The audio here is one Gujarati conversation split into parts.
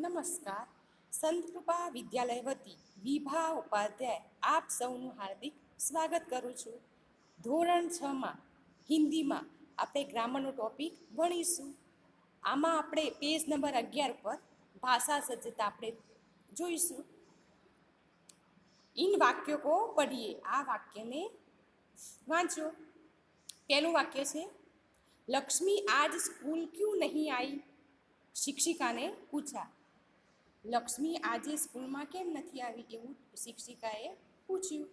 નમસ્કાર. સંતકૃપા વિદ્યાલય વતી વિભા ઉપાધ્યાય આપ સૌનું હાર્દિક સ્વાગત કરું છું. ધોરણ છમાં હિન્દીમાં આપણે ગ્રામરનો ટોપિક ભણીશું. આમાં આપણે પેજ નંબર અગિયાર પર ભાષા સજ્જતા આપણે જોઈશું. ઇન વાક્યો કો પઢીએ. આ વાક્યને વાંચો. પહેલું વાક્ય છે, લક્ષ્મી, આજ સ્કૂલ ક્યું નહીં આવી શિક્ષિકાને પૂછા લક્ષ્મી આજે સ્કૂલમાં કેમ નથી આવી એવું શિક્ષિકાએ પૂછ્યું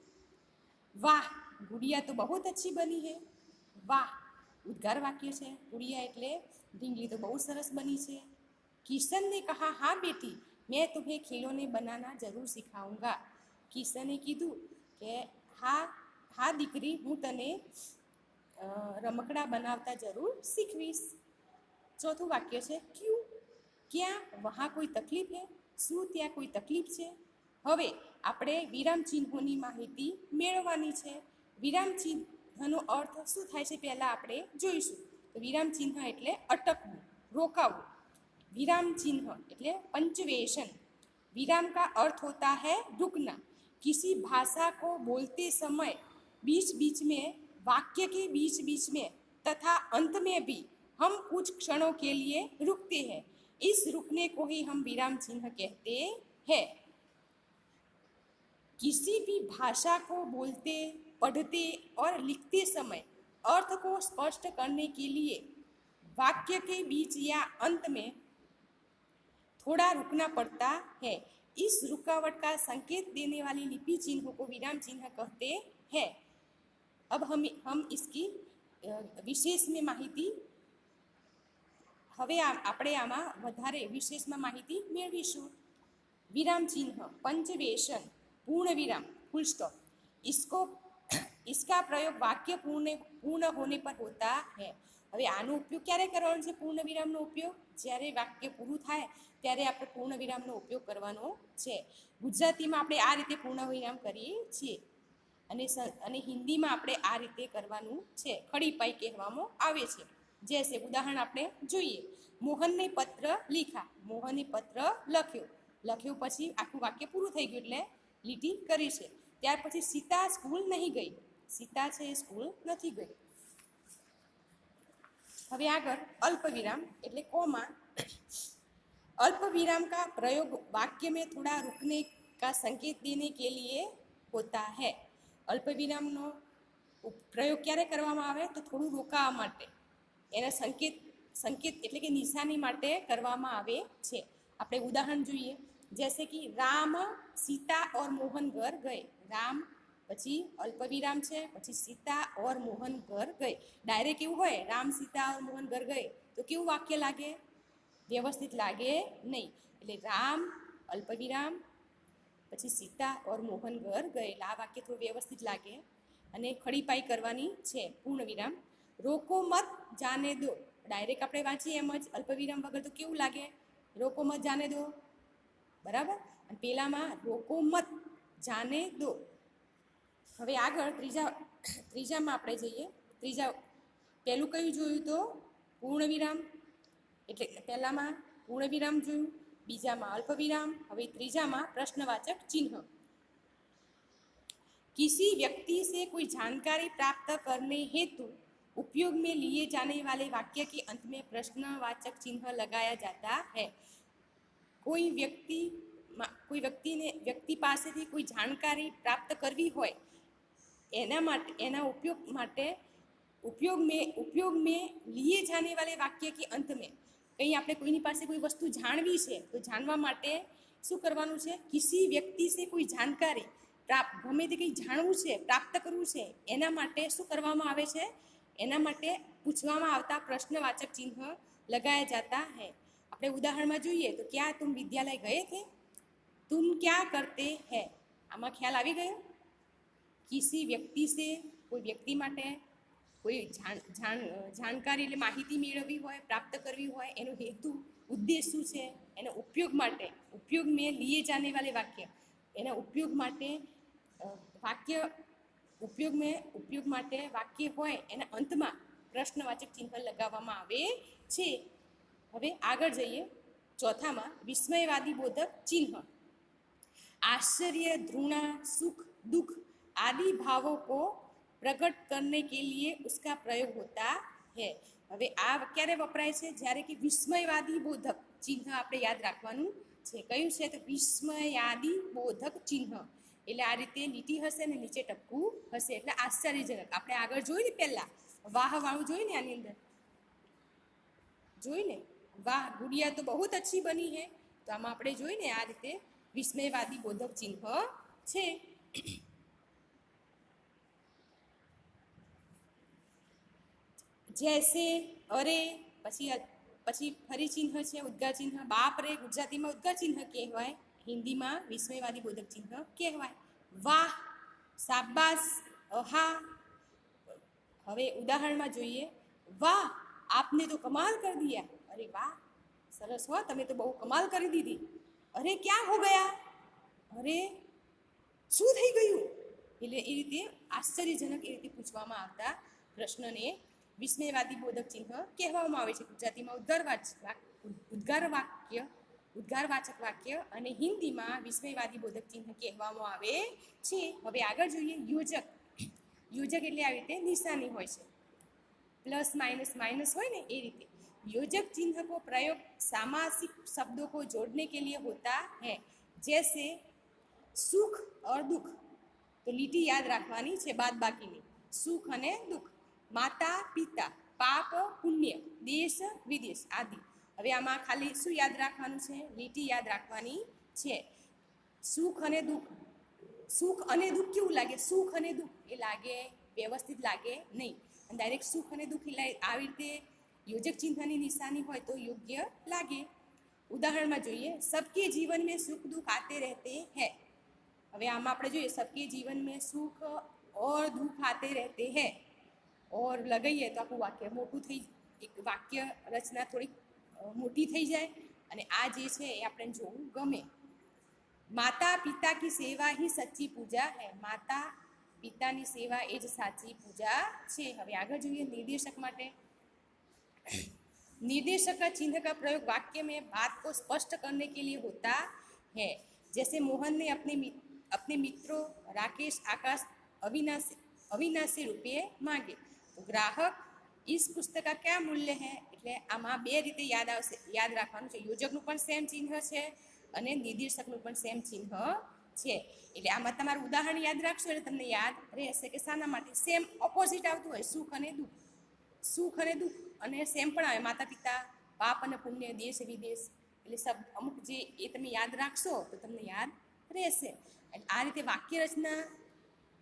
વાહ ગુડિયા તો બહુ અચ્છી બની હે વાહ ઉદ્ગાર વાક્ય છે ગુડિયા એટલે ઢીંગલી તો બહુ સરસ બની છે કિશન ને કહા હા બેટી મેં તુમ્હે ખીલોને બનાના જરૂર સિખાઉંગા કિશને કીધું કે હા હા દીકરી હું તને રમકડા બનાવતા જરૂર શીખવીશ ચોથું વાક્ય છે ક્યુ ક્યાં વહાં કોઈ તકલીફ હે શું ત્યાં કોઈ તકલીફ છે હવે આપણે વિરામ ચિહ્નોની માહિતી મેળવવાની છે વિરામ ચિહ્નનો અર્થ શું થાય છે પહેલાં આપણે જોઈશું તો વિરામ ચિહ્ન એટલે અટકવું રોકાવું विराम चिन्ह એટલે पंचवेशन विराम का अर्थ होता है रुकना किसी भाषा को बोलते समय बीच बीच में वाक्य के बीच बीच में तथा अंत में भी हम कुछ क्षणों के लिए रुकते हैं इस रुकने को ही हम विराम चिन्ह कहते हैं। किसी भी भाषा को बोलते, पढ़ते और लिखते समय अर्थ को स्पष्ट करने के लिए वाक्य के बीच या अंत में थोड़ा रुकना पड़ता है। इस रुकावट का संकेत देने वाली लिपि चिन्हों को विराम चिन्ह कहते हैं। अब हम हम इसकी विशेष में माहिती હવે આ- આપણે આમાં વધારે વિશેષમાં માહિતી મેળવીશું विराम चिन्ह पंचवेशन पूर्ण विराम फुल स्टॉप इसको इसका प्रयोग वाक्य पूर्ण पूर्ण होने पर होता है હવે આનો ઉપયોગ ક્યારે કરવાનો છે પૂર્ણ વિરામનો ઉપયોગ જ્યારે વાક્ય પૂરું થાય ત્યારે આપણે પૂર્ણ વિરામનો ઉપયોગ કરવાનો છે ગુજરાતીમાં આપણે આ રીતે પૂર્ણ વિરામ કરીએ છીએ અને સ- અને હિન્દીમાં આપણે આ રીતે કરવાનું છે ખડી પાઈ કહેવામાં આવે છે જૈસે ઉદાહરણ આપણે જોઈએ મોહનને પત્ર લીખા મોહને પત્ર લખ્યો લખ્યો પછી આખું વાક્ય પૂરું થઈ ગયું એટલે લીટી કરી છે ત્યાર પછી સીતા સ્કૂલ નહીં ગઈ સીતા છે એ સ્કૂલ નથી ગઈ હવે આગળ अल्प विराम એટલે કોમા अल्प विराम का प्रयोग वाक्य में थोड़ा रुकने का संकेत देने के लिए होता है अल्प વિરામનો ઉપ- પ્રયોગ ક્યારે કરવામાં આવે તો થોડું રોકાવા માટે એના સંકેત સંકેત એટલે કે નિશાની માટે કરવામાં આવે છે. આપણે ઉદાહરણ જોઈએ. જૈસે કે રામ, સીતા ઓર મોહન ઘર ગયે. રામ, પછી અલ્પવિરામ છે, પછી સીતા ઓર મોહન ઘર ગયે. ડાયરેક્ટ એવું હોય, રામ, સીતા ઓર મોહન ઘર ગયે. તો કેવું વાક્ય લાગે? વ્યવસ્થિત લાગે નહીં. એટલે રામ, અલ્પવિરામ, પછી સીતા ઓર મોહન ઘર ગયેલા. આ વાક્ય થોડું વ્યવસ્થિત લાગે અને ખડીપાઈ કરવાની છે. પૂર્ણ વિરામ રોકો મત જાને દો. ડાયરેક્ટ આપણે વાંચીએ એમ જ અલ્પવિરામ વગર તો કેવું લાગે? રોકો મત જાને દો. બરાબર? અને પેલામાં રોકો મત જાને દો. હવે આગળ ત્રીજા, ત્રીજામાં આપણે જઈએ. ત્રીજા, પહેલું કયું જોયું તો? પૂર્ણવિરામ. એટલે પહેલામાં પૂર્ણવિરામ જોયું. બીજામાં અલ્પવિરામ. હવે ત્રીજામાં પ્રશ્નવાચક ચિહ્ન. કિસી વ્યક્તિ સે કોઈ જાણકારી પ્રાપ્ત કરને હેતુ उपयोग में लिए जाने वाले वाक्य के अंत में प्रश्नवाचक चिन्ह लगाया जाता है કોઈ વ્યક્તિ મા- કોઈ વ્યક્તિને વ્યક્તિ પાસેથી કોઈ જાણકારી પ્રાપ્ત કરવી હોય એના માટે એના ઉપયોગ માટે ઉપયોગ में ઉપયોગ में लिए जाने वाले वाक्य के अंत में કંઈ આપણે કોઈની પાસે કોઈ વસ્તુ જાણવી છે તો જાણવા માટે શું કરવાનું છે કિસી વ્યક્તિ સે કોઈ જાણકારી પ્રાપ્ત ગમે તે કંઈ જાણવું છે પ્રાપ્ત કરવું છે એના માટે શું કરવામાં આવે છે એના માટે પૂછવામાં આવતા પ્રશ્નવાચક ચિહ્ન લગાયા જાતા હૈ. આપણે ઉદાહરણમાં જોઈએ તો ક્યાં તુમ વિદ્યાલય ગયે થે? તુમ ક્યાં કરતે હૈ? આમાં ખ્યાલ આવી ગયો? કિસી વ્યક્તિ સે, કોઈ વ્યક્તિ માટે કોઈ જાણ જાણ, જાણકારી એટલે માહિતી મેળવવી હોય, પ્રાપ્ત કરવી હોય, એનો હેતુ, ઉદ્દેશ શું છે? એનો ઉપયોગ માટે, ઉપયોગ મેં લીએ જાને વાલે વાક્ય. એના ઉપયોગ માટે વાક્ય ઉપયોગ મેં, ઉપયોગ માટે વાક્ય હોય એના અંતમાં પ્રશ્નવાચક ચિહ્ન લગાવવામાં આવે છે. હવે આગળ જઈએ. ચોથામાં વિસ્મયવાદી બોધક ચિહ્ન. આશ્ચર્ય, ધૃણા, સુખ, દુઃખ આદિ ભાવો કો પ્રગટ કરને કે લીએ उसका પ્રયોગ હોતા હે. હવે આ ક્યારે વપરાય છે? જ્યારે કે વિસ્મયવાદી બોધક ચિહ્ન આપણે યાદ રાખવાનું છે. કયું છે? તો વિસ્મયાદી બોધક ચિહ્ન. એટલે આ રીતે લીટી હશે ને નીચે ટપકું હશે. એટલે આશ્ચર્યજનક. આપણે આગળ જોયું ને પહેલાં વાહ વાળું જોયું ને આની અંદર? જોઈ ને? વાહ, ગુડિયા તો બહુ અચ્છી બની હે. તો આમાં આપણે જોઈ ને આ રીતે વિસ્મયવાદી બોધક ચિહ્ન છે. જૈસે, અરે, પછી પછી ફરી ચિહ્ન છે, ઉદ્ગાર ચિહ્ન. બાપ રે, ગુજરાતીમાં ઉદ્ગાર ચિહ્ન કહેવાય. હિન્દીમાં વિસ્મયવાદી બોધક ચિહ્ન કહેવાય. વાહ સાબાસ અહા. હવે ઉદાહરણમાં જોઈએ. વાહ, આપને તો કમાલ કરી દીયા. અરે વાહ, સરસ હો, તમે તો બહુ કમાલ કરી દીધી. અરે ક્યાં હો ગયા? અરે, શું થઈ ગયું? એટલે એ રીતે આશ્ચર્યજનક એ રીતે પૂછવામાં આવતા પ્રશ્નને વિસ્મયવાદી બોધક ચિહ્ન કહેવામાં આવે છે ગુજરાતીમાં ઉદ્ગારવાચ વાક- ઉદ્ગાર વાક્ય. ઉદ્ગારવાચક વાક્ય અને હિન્દીમાં વિસ્મયવાદી બોધક ચિહ્ન કહેવામાં આવે છે હવે આગળ જોઈએ યોજક યોજક એટલે આવી રીતે નિશાની હોય છે प्लस माइनस माइनस हो ना ये रीते योजक चिन्ह को प्रयोग सामासिक शब्दों को जोड़ने के लिए होता है जैसे सुख और दुख તો લીટી યાદ રાખવાની છે બાદ બાકીની સુખ અને દુઃખ માતા પિતા પાપ પુણ્ય દેશ વિદેશ આદિ હવે આમાં ખાલી શું યાદ રાખવાનું છે? લીટી યાદ રાખવાની છે. સુખ અને દુઃખ. સુખ અને દુઃખ કેવું લાગે? સુખ અને દુઃખ એ લાગે, વ્યવસ્થિત લાગે નહીં. અને ડાયરેક્ટ સુખ અને દુઃખ એ આવી રીતે યોજક ચિંતાની નિશાની હોય તો યોગ્ય લાગે. ઉદાહરણમાં જોઈએ, સબકે જીવન મેં સુખ દુઃખ આતે રહેતે હે. હવે આમાં આપણે જોઈએ, સબકે જીવન મેં સુખ ઓર દુઃખ આતે રહેતે હે. ઓર લગાઈએ તો આખું વાક્ય મોટું થઈ, એક વાક્ય રચના થોડીક મોટી થઈ જાય અને આ જે છે એ આપણે જોવું ગમે માતા પિતા કી સેવા ही सच्ची पूजा है માતા પિતાની સેવા એ જ સાચી પૂજા છે હવે આગળ જોઈએ નિર્દેશક માટે निर्देशक का चिन्ह का प्रयोग वाक्य में बात को स्पष्ट करने के लिए होता है जैसे मोहन ने अपने मित- अपने मित्रों राकेश आकाश अविनाश अविनाशी રૂપિયે માંગે તો ગ્રાહક इस પુસ્તક का क्या મૂલ્ય है એટલે આમાં બે રીતે યાદ આવશે, યાદ રાખવાનું છે. યોજકનું પણ સેમ ચિહ્ન છે અને નિર્દેશકનું પણ સેમ ચિહ્ન છે. એટલે આમાં તમારું ઉદાહરણ યાદ રાખશો એટલે તમને યાદ રહેશે કે શાના માટે સેમ ઓપોઝિટ આવતું હોય, સુખ અને દુઃખ. સુખ અને દુઃખ અને સેમ પણ આવે. માતા પિતા પાપ અને પુણ્ય, દેશ, વિદેશ. એટલે સબ, અમુક જે એ તમે યાદ રાખશો તો તમને યાદ રહેશે. એટલે આ રીતે વાક્ય રચના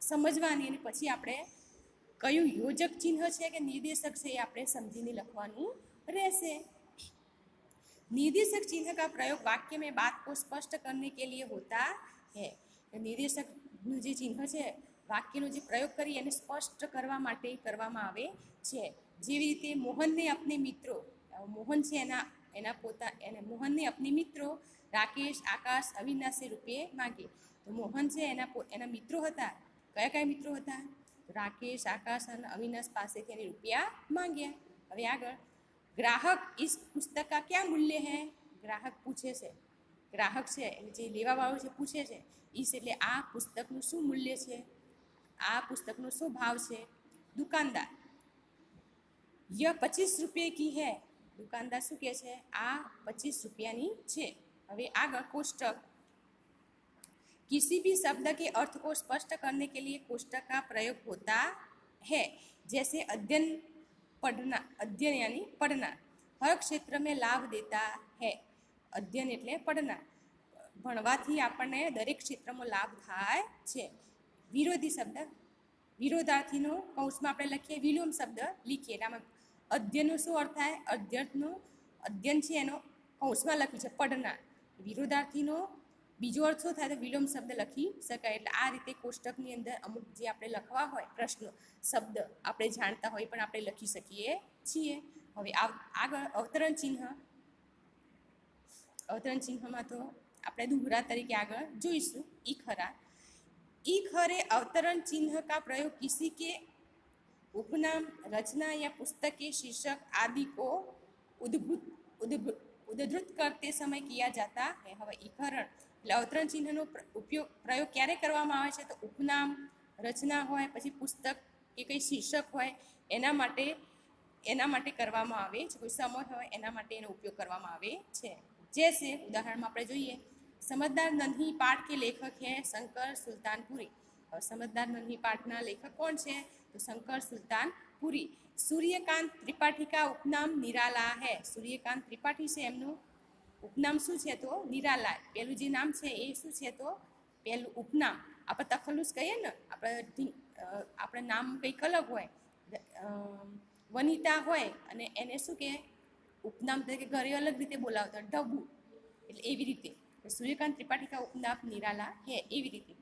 સમજવાની અને પછી આપણે કયું યોજક ચિહ્ન છે કે નિર્દેશક છે એ આપણે સમજીને લખવાનું રહેશે निर्देशक चिन्ह का प्रयोग वाक्य में बात को स्पष्ट करने के लिए होता है નિર્દેશકનું જે ચિહ્ન છે વાક્યનો જે પ્રયોગ કરી એને સ્પષ્ટ કરવા માટે કરવામાં આવે છે જેવી રીતે મોહનને અપને મિત્રો અ, મોહન છે એના એના પોતા એને મોહનને અપને મિત્રો રાકેશ આકાશ અવિનાશી રૂપે માગે તો મોહન છે એના પો- એના મિત્રો હતા કયા કયા મિત્રો હતા રાકેશ આકાશ અને અવિનાશ પાસેથી એને રૂપિયા માંગ્યા હવે આગળ ગ્રાહક इस पुस्तक का क्या मूल्य है ગ્રાહક પૂછે છે ગ્રાહક છે એટલે જે લેવાવાળો છે પૂછે છે ઈસ એટલે આ પુસ્તકનું શું મૂલ્ય છે આ પુસ્તકનો શું ભાવ છે દુકાનદાર ય પચીસ રૂપિયા કી હે દુકાનદાર શું કહે છે આ પચીસ રૂપિયાની છે હવે આગળ કોષ્ટક किसी भी शब्द के अर्थ को स्पष्ट करने के लिए कोष्टक का प्रयोग होता है जैसे अध्ययन पढ़ना अध्ययन यानी पढ़ना हर क्षेत्र में लाभ देता है અધ્યયન એટલે પડના ભણવાથી આપણને દરેક ક્ષેત્રમાં લાભ થાય છે વિરોધી શબ્દ વિરોધાર્થીનો કૌંસમાં આપણે લખીએ વિલોમ શબ્દ લીખીએ એટલે આમાં અધ્યયનનો શું અર્થ થાય અધ્યયનનો અધ્યયન છે એનો કૌંસમાં લખ્યું છે પડના વિરોધાર્થીનો બીજો અર્થ શું થાય તો વિલોમ શબ્દ લખી શકાય એટલે આ રીતે કોષ્ટકની અંદર અમુક જે આપણે લખવા હોય પ્રશ્ન શબ્દ આપણે જાણતા હોય પણ આપણે લખી શકીએ છીએ હવે આવ- આગળ અવતરણ ચિહ્ન અવતરણ ચિહ્નમાં તો આપણે દુહરા તરીકે આગળ જોઈશું ઈ ખરા ઈ खरे अवतरण चिन्ह का प्रयोग किसी के उपनाम रचना या पुस्तक के शीर्षक आदि को उद्भुत उद्भुत उद्धृत करते समय किया जाता है હવે ઈકરણ એટલે અવતરણ ચિહ્નનો ઉપયોગ, પ્રયોગ ક્યારે કરવામાં આવે છે? તો ઉપનામ, રચના હોય, પછી પુસ્તક કે કંઈ શીર્ષક હોય, એના માટે એના માટે કરવામાં આવે છે. કોઈ સમય હોય, એના માટે એનો ઉપયોગ કરવામાં આવે છે. જैसे ઉદાહરણમાં આપણે જોઈએ. સમજદાર નન્હી પાઠ કે લેખક હે શંકર સુલતાનપુરી. સમજદાર નન્હી પાઠના લેખક કોણ છે? તો શંકર સુલતાનપુરી. સૂર્યકાંત ત્રિપાઠી કા ઉપનામ નિરાલા હે. સૂર્યકાંત ત્રિપાઠી છે એમનું. ઉપનામ શું છે તો? નિરાલા પેલું જે નામ છે એ શું છે તો? પેલું ઉપનામ. આપણે તખલ્લુસ કહીએ ને, આપણે આપણે નામ કંઈક અલગ હોય. વનિતા હોય અને એને શું કે ઉપનામ તરીકે ઘરે અલગ રીતે બોલાવતા ડબુ એટલે એવી રીતે. સૂર્યકાંત ત્રિપાઠી કા ઉપનામ નિરાલા હે, એવી રીતે.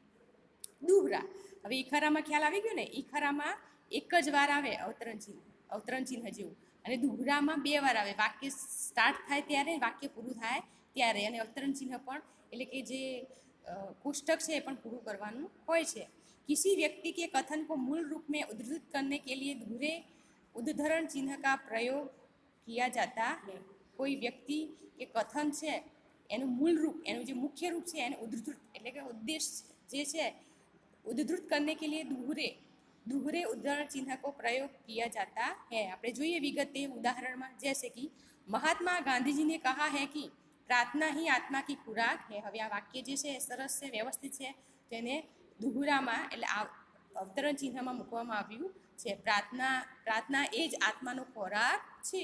દુહરા. હવે ઈ ખરામાં ખ્યાલ આવી ગયો ને? ઈ ખરામાં એક જ વાર આવે અવતરણ ચિહ્ન અવતરણ ચિહ્ન જેવું. અને દુઘડામાં બે વાર આવે. વાક્ય સ્ટાર્ટ થાય ત્યારે, વાક્ય પૂરું થાય ત્યારે. અને અવતરણ ચિહ્ન પણ, એટલે કે જે કોષ્ટક છે એ પણ પૂરું કરવાનું હોય છે. કિસી વ્યક્તિ કે કથન કો મૂળ રૂપ મેં ઉદ્ધૃત કરને કે લીએ ધૂરે ઉદ્ધરણ ચિહ્ન કા પ્રયોગ કિયા જાતા કોઈ વ્યક્તિ કે કથન છે, એનું મૂળ રૂપ, એનું જે મુખ્ય રૂપ છે, એને ઉદ્ધૃત, એટલે કે ઉદ્દેશ જે છે, ઉદ્ધૃત કરને કે લીએ ધૂરે दूहरे उद्धरण चिन्ह को प्रयोग किया जाता है આપણે જોઈએ વિગતે ઉદાહરણમાં जैसे कि મહાત્મા ગાંધીજી ને કહા है कि પ્રાર્થના ही આત્મા की खुराक है હવે આ વાક્ય જે છે એ સરસ છે વ્યવસ્થિત છે તેને દુહરામાં એટલે આ અવતરણ ચિહ્નમાં મૂકવામાં આવ્યું છે પ્રાર્થના પ્રાર્થના એ જ આત્માનો ખોરાક છે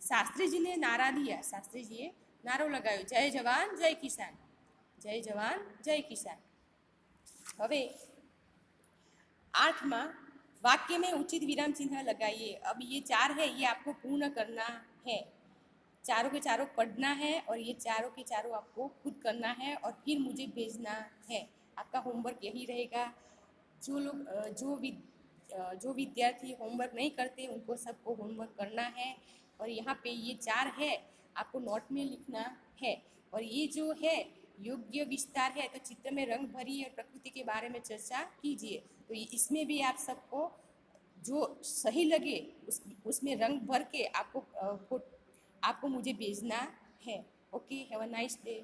શાસ્ત્રીજીને નારા દિયા શાસ્ત્રીજીએ નારો લગાવ્યો જય જવાન જય કિસાન જય જવાન જય કિસાન હવે आठवां वाक्य में उचित विराम चिन्ह लगाइए। अब ये चार है, ये आपको पूर्ण करना है। चारों के चारों पढ़ना है और ये चारों के चारों आपको खुद करना है और फिर मुझे भेजना है। आपका होमवर्क यही रहेगा। जो लोग जो जो विद्यार्थी होमवर्क नहीं करते, उनको सबको होमवर्क करना है। और यहाँ पे ये चार है, आपको नोट में लिखना है। और ये जो है, योग्य विस्तार है तो चित्र में रंग भरी और प्रकृति के बारे में चर्चा कीजिए। तो ये- इसमें भी आप सबको जो सही लगे उस उसमें रंग भर के आपको अ, फोट- आपको मुझे भेजना है okay have a nice day